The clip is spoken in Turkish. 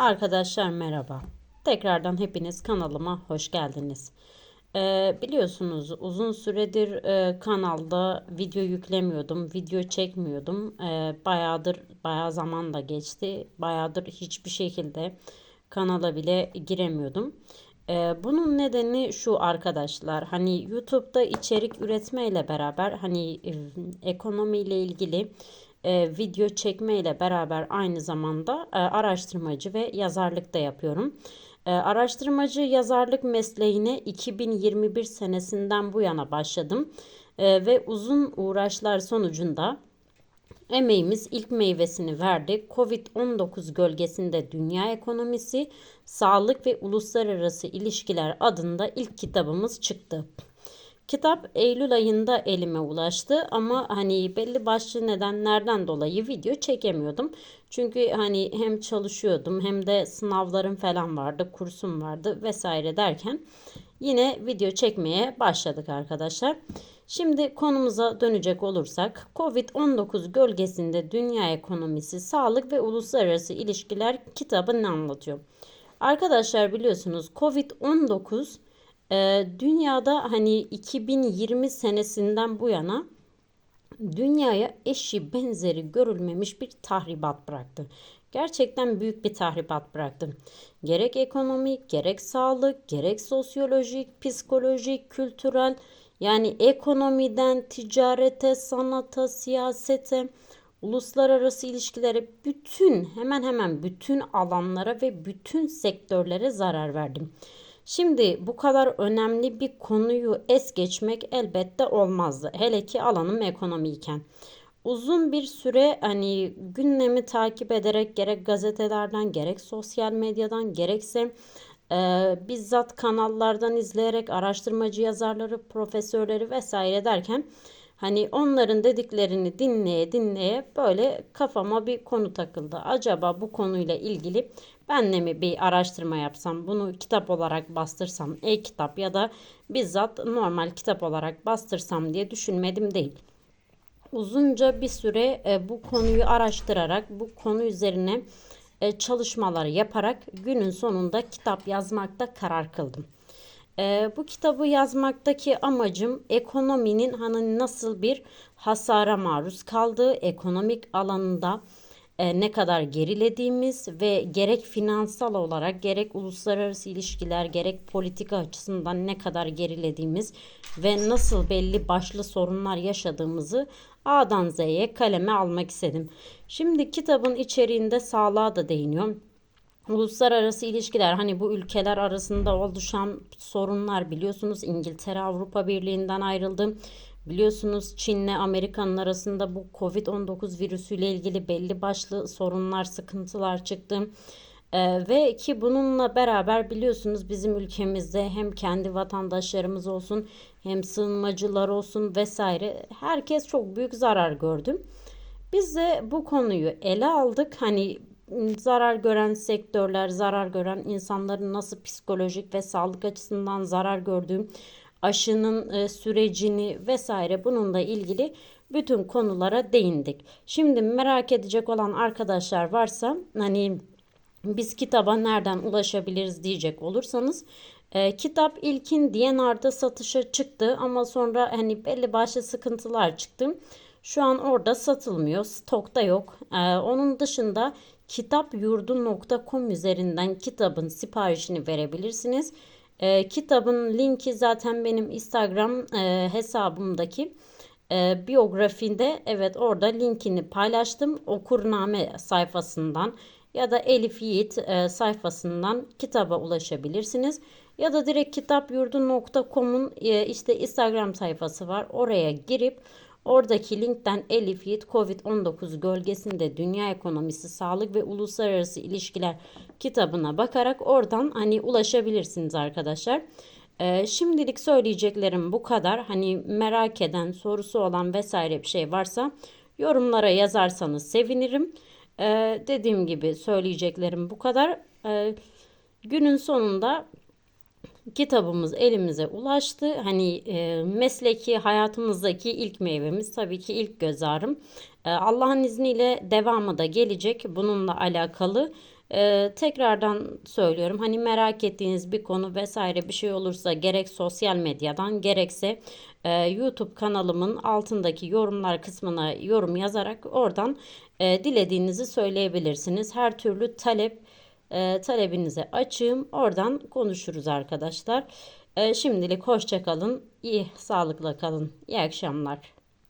Arkadaşlar merhaba. Tekrardan hepiniz kanalıma hoş geldiniz. Ee, biliyorsunuz uzun süredir e, kanalda video yüklemiyordum, video çekmiyordum. Ee, bayağıdır, bayağı zaman da geçti. Bayağıdır hiçbir şekilde kanala bile giremiyordum. Ee, bunun nedeni şu arkadaşlar. Hani YouTube'da içerik üretmeyle beraber hani e, ekonomiyle ilgili e, video çekme ile beraber aynı zamanda e, araştırmacı ve yazarlık da yapıyorum. E, araştırmacı yazarlık mesleğine 2021 senesinden bu yana başladım e, ve uzun uğraşlar sonucunda Emeğimiz ilk meyvesini verdi. Covid-19 gölgesinde dünya ekonomisi, sağlık ve uluslararası ilişkiler adında ilk kitabımız çıktı. Kitap Eylül ayında elime ulaştı ama hani belli başlı nedenlerden dolayı video çekemiyordum. Çünkü hani hem çalışıyordum hem de sınavlarım falan vardı, kursum vardı vesaire derken yine video çekmeye başladık arkadaşlar. Şimdi konumuza dönecek olursak Covid-19 gölgesinde dünya ekonomisi, sağlık ve uluslararası ilişkiler kitabı ne anlatıyor? Arkadaşlar biliyorsunuz Covid-19 ee, dünyada hani 2020 senesinden bu yana dünyaya eşi benzeri görülmemiş bir tahribat bıraktı. Gerçekten büyük bir tahribat bıraktı. Gerek ekonomik, gerek sağlık, gerek sosyolojik, psikolojik, kültürel yani ekonomiden ticarete, sanata, siyasete, uluslararası ilişkilere bütün hemen hemen bütün alanlara ve bütün sektörlere zarar verdi. Şimdi bu kadar önemli bir konuyu es geçmek elbette olmazdı. Hele ki alanım ekonomiyken. Uzun bir süre hani gündemi takip ederek gerek gazetelerden gerek sosyal medyadan gerekse e, bizzat kanallardan izleyerek araştırmacı yazarları, profesörleri vesaire derken Hani onların dediklerini dinleye dinleye böyle kafama bir konu takıldı. Acaba bu konuyla ilgili ben de mi bir araştırma yapsam, bunu kitap olarak bastırsam, e-kitap ya da bizzat normal kitap olarak bastırsam diye düşünmedim değil. Uzunca bir süre e, bu konuyu araştırarak, bu konu üzerine e, çalışmalar yaparak günün sonunda kitap yazmakta karar kıldım. E, bu kitabı yazmaktaki amacım ekonominin hani nasıl bir hasara maruz kaldığı, ekonomik alanında ne kadar gerilediğimiz ve gerek finansal olarak gerek uluslararası ilişkiler gerek politika açısından ne kadar gerilediğimiz ve nasıl belli başlı sorunlar yaşadığımızı A'dan Z'ye kaleme almak istedim. Şimdi kitabın içeriğinde sağlığa da değiniyorum. Uluslararası ilişkiler hani bu ülkeler arasında oluşan sorunlar biliyorsunuz İngiltere Avrupa Birliği'nden ayrıldı. Biliyorsunuz Çin'le Amerika'nın arasında bu Covid-19 virüsüyle ilgili belli başlı sorunlar, sıkıntılar çıktı. Ee, ve ki bununla beraber biliyorsunuz bizim ülkemizde hem kendi vatandaşlarımız olsun hem sığınmacılar olsun vesaire herkes çok büyük zarar gördü. Biz de bu konuyu ele aldık. Hani zarar gören sektörler, zarar gören insanların nasıl psikolojik ve sağlık açısından zarar gördüğü, aşının e, sürecini vesaire bununla ilgili bütün konulara değindik. Şimdi merak edecek olan arkadaşlar varsa hani biz kitaba nereden ulaşabiliriz diyecek olursanız e, kitap ilkin DNR'da satışa çıktı ama sonra hani belli başlı sıkıntılar çıktı. Şu an orada satılmıyor. Stokta yok. Ee, onun dışında kitapyurdu.com üzerinden kitabın siparişini verebilirsiniz. Ee, kitabın linki zaten benim Instagram e, hesabımdaki e, biyografinde evet orada linkini paylaştım. Okurname sayfasından ya da Elif Yiğit e, sayfasından kitaba ulaşabilirsiniz. Ya da direkt kitapyurdu.com'un e, işte Instagram sayfası var. Oraya girip Oradaki linkten Elif Yiğit Covid-19 gölgesinde dünya ekonomisi, sağlık ve uluslararası ilişkiler kitabına bakarak oradan hani ulaşabilirsiniz arkadaşlar. Ee, şimdilik söyleyeceklerim bu kadar. Hani merak eden, sorusu olan vesaire bir şey varsa yorumlara yazarsanız sevinirim. Ee, dediğim gibi söyleyeceklerim bu kadar. Ee, günün sonunda kitabımız elimize ulaştı. Hani e, mesleki hayatımızdaki ilk meyvemiz tabii ki ilk göz ağrım. E, Allah'ın izniyle devamı da gelecek bununla alakalı. E, tekrardan söylüyorum hani merak ettiğiniz bir konu vesaire bir şey olursa gerek sosyal medyadan gerekse e, YouTube kanalımın altındaki yorumlar kısmına yorum yazarak oradan e, dilediğinizi söyleyebilirsiniz. Her türlü talep e, talebinize açığım. Oradan konuşuruz arkadaşlar. E, şimdilik hoşça kalın. İyi, sağlıkla kalın. İyi akşamlar.